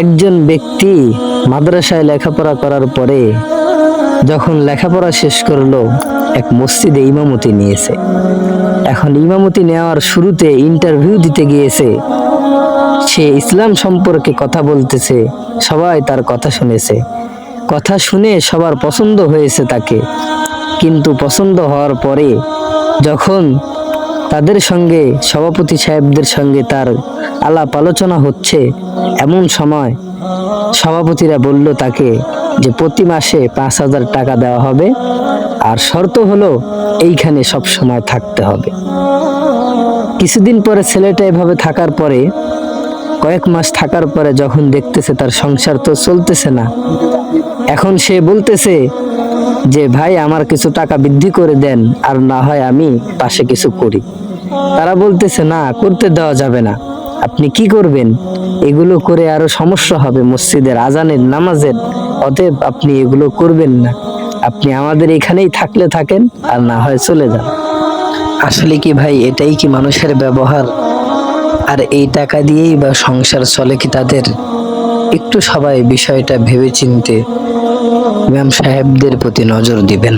একজন ব্যক্তি মাদ্রাসায় লেখাপড়া করার পরে যখন লেখাপড়া শেষ করল, এক মসজিদে ইমামতি নিয়েছে। এখন ইমামতি নেওয়ার শুরুতে ইন্টারভিউ দিতে গিয়েছে। সে ইসলাম সম্পর্কে কথা বলতেছে, সবাই তার কথা শুনেছে। কথা শুনে সবার পছন্দ হয়েছে তাকে। কিন্তু পছন্দ হওয়ার পরে যখন তাদের সঙ্গে, সভাপতি সাহেবদের সঙ্গে তার আলাপ আলোচনা হচ্ছে এমন সময়। সভাপতিরা বলল তাকে যে প্রতি মাসে পাঁচ হাজার টাকা দেওয়া হবে আর শর্ত হলো এইখানে সব সময় থাকতে হবে। কিছুদিন পরে ছেলেটা এভাবে থাকার পরে, কয়েক মাস থাকার পরে যখন দেখতেছে তার সংসার তো চলতেছে না, এখন সে বলতেছে যে ভাই আমার কিছু টাকা বৃদ্ধি করে দেন, আর না হয় আমি পাশে কিছু করি। তারা বলতেছে, না, করতে দেওয়া যাবে না। আপনি কি করবেন? এগুলো করে আরও সমস্যা হবে মসজিদের আজানের, নামাজের। অতএব আপনি এগুলো করবেন না। আপনি আমাদের এখানেই থাকলে থাকেন, আর না হয় চলে যান। আসলে কি ভাই, এটাই কি মানুষের ব্যবহার? আর এই টাকা দিয়েই বা সংসার চলে কি তাদের? একটু সবাই বিষয়টা ভেবে চিনতে ম্যাম সাহেবদের প্রতি নজর দিবেন।